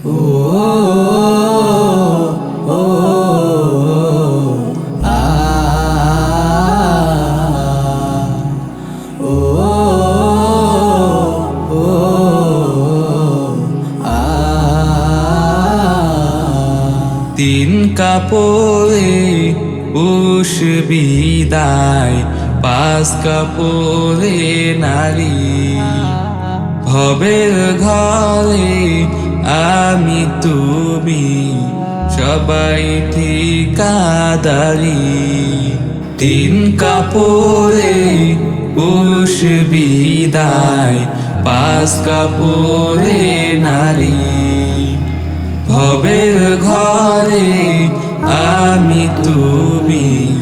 তিন কাপড়ে উষ বিদায় পাঁচ কাপড়ে নারী। ভবের ঘরে আমি তুমি সবাই ঠিক ঠিকাদারি। তিন কাপড়ে উষ বিদায়, পাঁচ কাপড়ে নারী। ভবের ঘরে আমি তুমি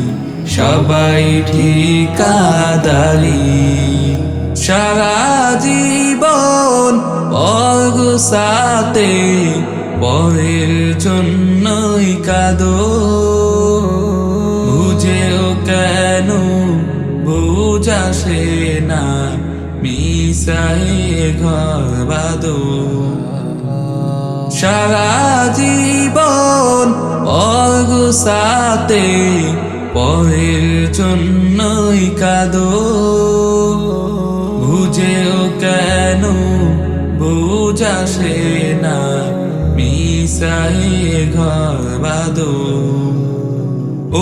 সবাই ঠিক ঠিকাদারি। সারা জীবন অগুসাতে পরের জন্যই কাদো। বুঝেও কেন বুঝাসে না, মিশাই ঘর বাদো সারা জীবন অগুসাতে পরের জন্যই কাদো। বুঝাসে না মিশাই ঘর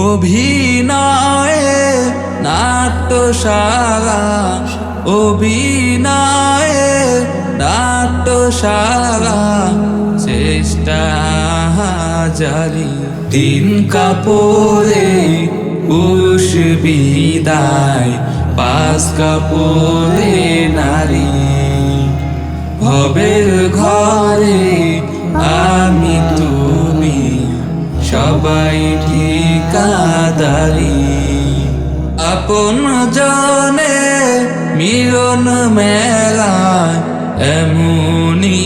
অভিনয়ে নাট্যশালা অভিনয়ে নাট্যশালা, চেষ্টা জারি তিন কাপড়ে উষ বিদায় পাঁচ কাপড়ে নারী। ঘরে আমি তুমি সবাই ঠিকাদারি। আপন জনে মিলন মেলা এমনই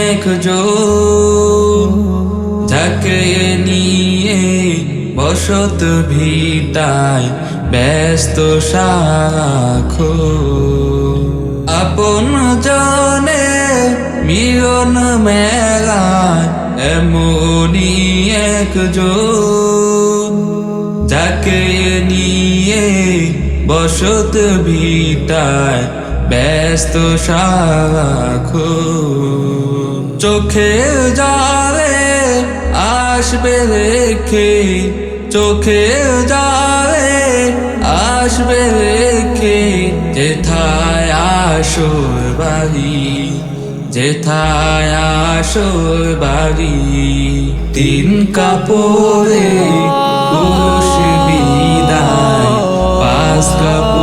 এক যাকে নিয়ে বসত ভিটায় ব্যস্ত সারাখো আপন জনে মিলন মেলায় এমনই এক যাকে নিয়ে বসত ভিটায় ব্যস্ত সারাখো চোখে যারে আসবে রেখে, চোখে যারে আসবে রেখে, যেথায় আসর বাড়ি। যেথায় আসল বাড়ি তিন কাপড়ে বিদায় পাঁচ কাপড়